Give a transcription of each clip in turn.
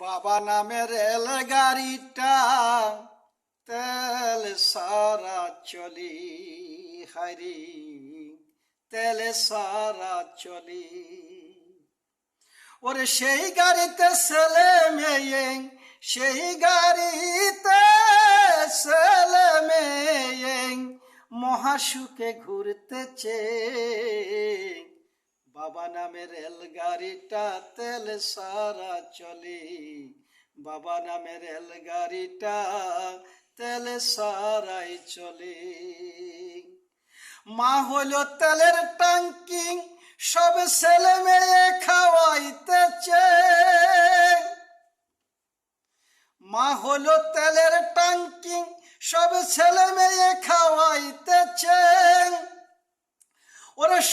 বাবা নামের রেল গাড়িটা তেল সারা চলি হারি তেল সারা চলি। ওরে সেই গাড়িতে ছেলে মেয়ে, সেই গাড়িতে ছেলে মেয়ে, মহাসুখে ঘুরতেছে। বাবা নামের রেলগাড়িটা তেল সারা চলে। বাবা নামের রেলগাড়িটা তেল সারাই চলে। মা হলো তেলের টাঙ্কি সব ছেলে মেয়ে খাওয়াইতেছে মা হলো তেলের টাঙ্কি সব ছেলে মেয়ে খাওয়াইতেছে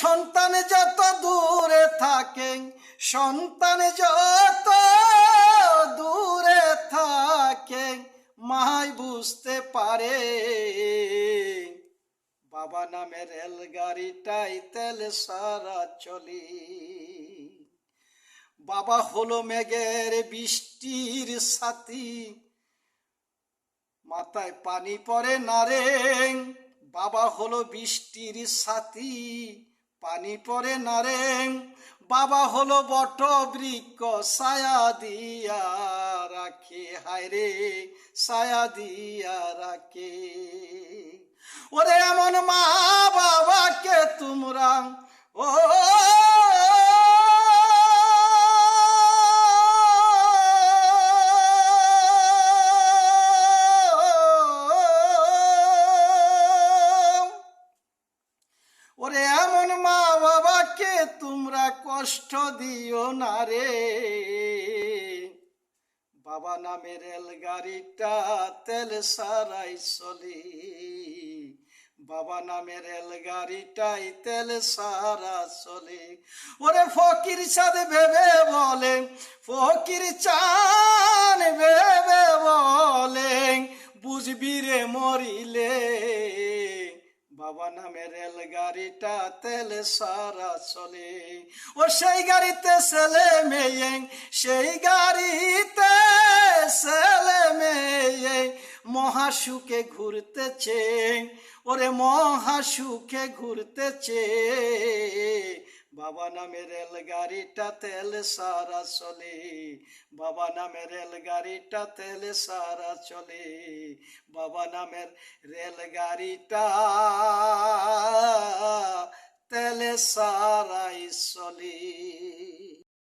সন্তান যত দূরে থাকে, সন্তান যত দূরে থাকে, মাই বুঝতে পারে। বাবা নামের রেলগাড়িটাই তেল সারা চলি। বাবা হলো মেঘের বৃষ্টির সাথী। মাথায় পানি পড়ে না রে। বাবা হলো বৃষ্টির সাথী। পানি পরে না রে। বাবা হলো বট বৃক্ষ সায়া দিয়া রাখে। হায় রে, ছায়া দিয়া রাখে। ওরে এমন মা তোমরা কষ্ট দিও না রে। বাবা নামে রেলগাড়িটা তেল সারাই চলি। বাবা নামে রেলগাড়িটাই তেল সারা চলে। ওরে ফকির চাঁদ ভেবে বলে, ফকির চান ভেবে বলে, বুঝবি রে মরিলে। বাবা নামে রেলগাড়িটা তেল সারা চলে। ও সেই গাড়িতে ছেলে মেয়ে, সেই গাড়িতে ছেলে মেয়ে। মহাসুখে ঘুরতেছে, ওরে মহাসুখে ঘুরতেছে। বাবা নামে রেলগাড়িটা তেল সারা চলে, বাবা নামে রেলগাড়িটা তেল সারা চলে, বাবা নামের রেলগাড়িটা তেলে সারাই চলে।